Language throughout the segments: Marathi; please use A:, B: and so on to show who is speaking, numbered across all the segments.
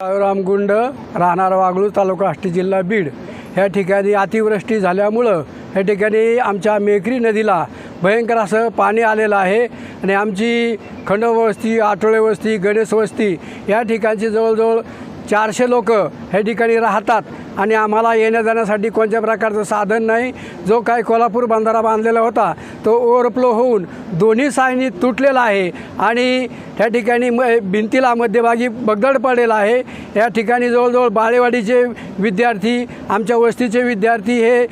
A: राम गुंड राहणार वागळू तालुका आष्टी जिल्हा बीड. ह्या ठिकाणी अतिवृष्टी झाल्यामुळं ह्या ठिकाणी आमच्या मेकरी नदीला भयंकर असं पाणी आलेलं आहे. आणि आमची खंडवस्ती आठोळे वस्ती गणेश वस्ती या ठिकाणची जवळजवळ चारशे लोक ह्या ठिकाणी राहतात. आणि आम्हाला येण्या जाण्यासाठी कोणत्या प्रकारचं साधन नाही. जो काही कोल्हापूर बंधारा बांधलेला होता तो ओव्हरफ्लो होऊन दोन्ही सायनी तुटलेला आहे. आणि ह्या ठिकाणी म भिंतीला मध्यभागी बगदड पडलेला आहे. या ठिकाणी जवळजवळ बाळेवाडीचे विद्यार्थी आमच्या वस्तीचे विद्यार्थी हे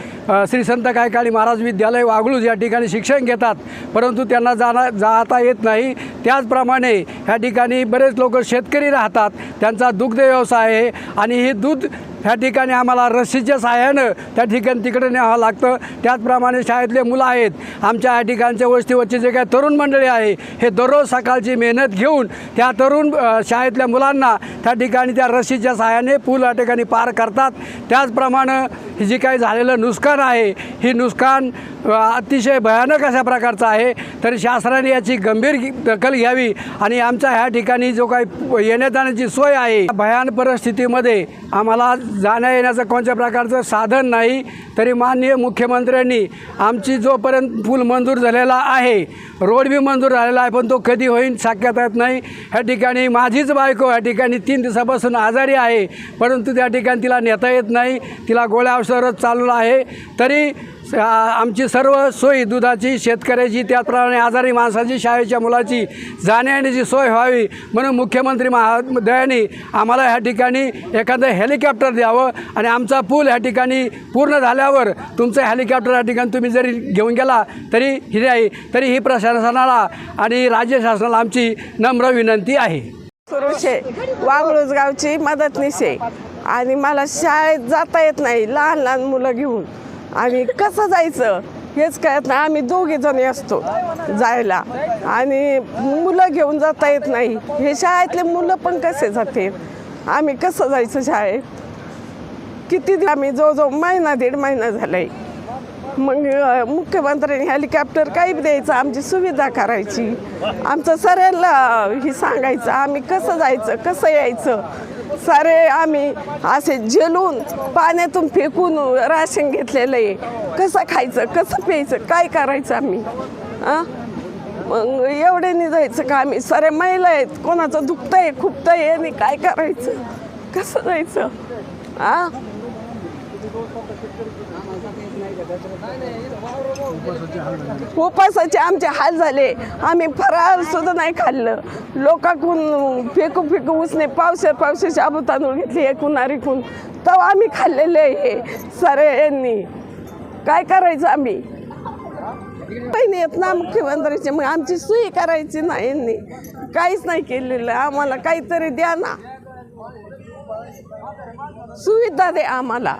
A: श्री संत कायकाळी महाराज विद्यालय वागळूज या ठिकाणी शिक्षण घेतात. परंतु त्यांना जाणं जाता येत नाही. त्याचप्रमाणे ह्या ठिकाणी बरेच लोक शेतकरी राहतात. त्यांचा दुग्ध व्यवसाय आहे. आणि हे दूध ह्या ठिकाणी आम्हाला रस्सीच्या सहाय्यानं त्या ठिकाणी तिकडे न्यावं लागतं. त्याचप्रमाणे शाळेतले मुलं आहेत. आमच्या या ठिकाणच्या वस्तीवरचे जे काही तरुण मंडळी आहे हे दररोज सकाळची मेहनत घेऊन त्या तरुण शाळेतल्या मुलांना त्या ठिकाणी त्या रस्सीच्या सहाय्याने पूल या ठिकाणी पार करतात. त्याचप्रमाणे हे जे काही झालेलं नुकसान आहे ही नुकसान अतिशय भयानक अशा प्रकारचं आहे. तरी शासनाने याची गंभीर दखल घ्यावी आणि आमच्या ह्या ठिकाणी जो काही येण्या जाण्याची सोय आहे भयान परिस्थितीमध्ये आम्हाला जाण्या येण्याचं कोणत्या प्रकारचं साधन नाही तरी माननीय मुख्यमंत्र्यांनी आमची जोपर्यंत पूल मंजूर झालेला आहे रोड बी मंजूर झालेला आहे पण तो कधी होईल शक्यता येत नाही. ह्या ठिकाणी माझीच बायको ह्या ठिकाणी तीन दिवसापासून आजारी आहे परंतु त्या ठिकाणी तिला नेता येत नाही तिला गोळ्या औषधच चालू आहे. तरी आमची सर्व सोयी दुधाची शेतकऱ्याची त्याचप्रमाणे आजारी माणसाची शाळेच्या मुलाची जाण्या येण्याची सोय व्हावी म्हणून मुख्यमंत्री महोदयांनी आम्हाला ह्या ठिकाणी एखादं हेलिकॉप्टर द्यावं आणि आमचा पूल ह्या ठिकाणी पूर्ण झाल्यावर तुमचं हेलिकॉप्टर या ठिकाणी तुम्ही जरी घेऊन गेला तरी ही नाही तरी ही प्रशासनाला आणि राज्य शासनाला आमची नम्र विनंती आहे.
B: सुरुशे वागळूज गावची मदतनीस आहे. आणि मला शाळेत जाता येत नाही लहान लहान मुलं घेऊन. आणि कसं जायचं हेच कळत नाही. आम्ही दोघे जणी असतो जायला. आणि मुलं घेऊन जाता येत नाही. हे शाळेतले मुलं पण कसे जाते आम्ही कसं जायचं शाळेत? किती दिवस आम्ही जवळजवळ महिना दीड महिना झालाय. मग मुख्यमंत्र्यांनी हेलिकॉप्टर काही द्यायचं आमची सुविधा करायची. आमचं सगळ्यांना ही सांगायचं आम्ही कसं जायचं कसं यायचं? सारे आम्ही असे जलून पाण्यातून फेकून राशन घेतलेलं आहे. कसं खायचं कसं प्यायचं काय करायचं आम्ही? हां मग एवढ्याने जायचं का आम्ही? सारे महिला आहेत कोणाचं दुखतंय आहे आणि काय करायचं? कसं जायचं? आ? उपासाचे आमचे हाल झाले. आम्ही फराळ सुद्धा नाही खाल्लं. लोकांकून फेकू फेकू उसने पावसात पावसाचे आबू तांदूळ घेतले एकूण आरीकून तेव्हा आम्ही खाल्लेले आहे. सारे यांनी. काय करायचं आम्ही? काही येत ना मुख्यमंत्र्याचे मग आमची सुई करायची ना यांनी. काहीच नाही केलेलं. आम्हाला काहीतरी द्या ना. सुविधा दे आम्हाला.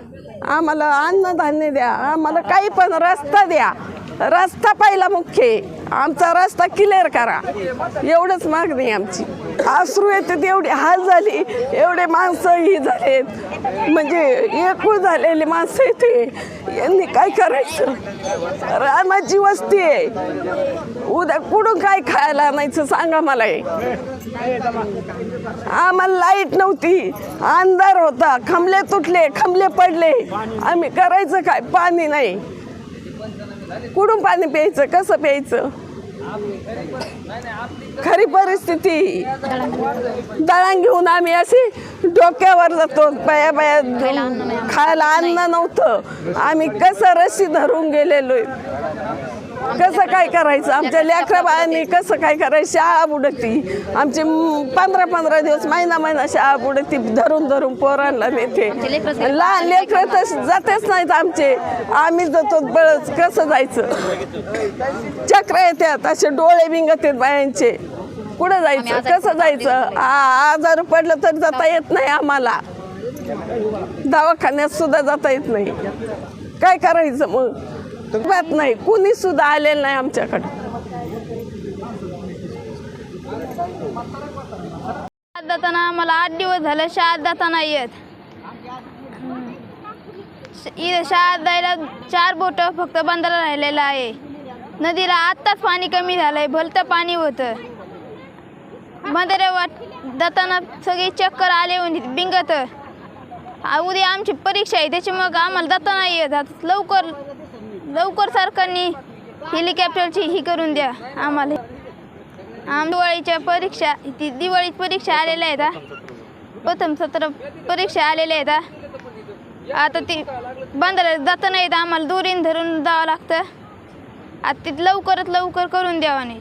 B: आम्हाला अन्नधान्य द्या आम्हाला काही पण रस्ता द्या. रस्ता पहिला मुख्य. आहे. आमचा रस्ता क्लिअर करा. एवढंच मागणी आमची. आसरू येतात एवढी हाल झाली एवढे माणसं ही झालेत म्हणजे एकूण झालेली माणसं येते यांनी काय करायचं? रामाची वस्ती आहे. उद्या कुठून काय खायला आणायचं सांगा मला हे. आम्हाला लाइट नव्हती. अंधार होता. खमले तुटले खमले पडले. आम्ही करायचं काय? पाणी नाही. कुठून पाणी प्यायचं? कसं प्यायचं? खरी परिस्थिती. दळण घेऊन आम्ही असे डोक्यावर जातो बाया बाया खायला अन्न नव्हतं. आम्ही कसं रशी धरून गेलेलो कसं काय करायचं? आमच्या लेकरा बायांनी कसं काय करायचं? शाळा बुडती. आमची पंधरा पंधरा दिवस महिना महिना शाळा बुडती. धरून धरून पोरांना नेते. लहान लेकरं तर जातेच नाहीत आमचे. आम्ही जातो बळच कसं जायचं? चक्र येतात असे डोळे बिंगत आहेत बायांचे. कुठं जायचं? कसं जायचं? आजार पडलं तर जाता येत नाही आम्हाला. दवाखान्यात सुद्धा जाता येत नाही. काय करायचं मग? बात नाही. कुणी सुद्धा आलेलं नाही आमच्याकडे.
C: शाळेत जाताना मला आठ दिवस झाले शाळेत जाताना येत. इथं शाळा जायला चार बोटं फक्त बंदला राहिलेलं आहे. नदीला आत्ताच पाणी कमी झालं आहे भलतं पाणी होतं. बंधारे वाट जाताना सगळी चक्कर आले म्हणजे बिंगत. आ, उद्या आमची परीक्षा आहे त्याची मग आम्हाला जाताना येत. आता लवकर लवकर सरकारने हेलिकॉप्टरची ही करून द्या आम्हाला. आम दिवाळीच्या परीक्षा ती दिवाळीत परीक्षा आलेल्या आहेत प्रथम सत्र परीक्षा आलेल्या आहेत आता ती बंधाऱ्यात जाता नाही आम्हाला दुरीन धरून जावं लागतं. आता ती लवकरात लवकर करून द्यावा नाही.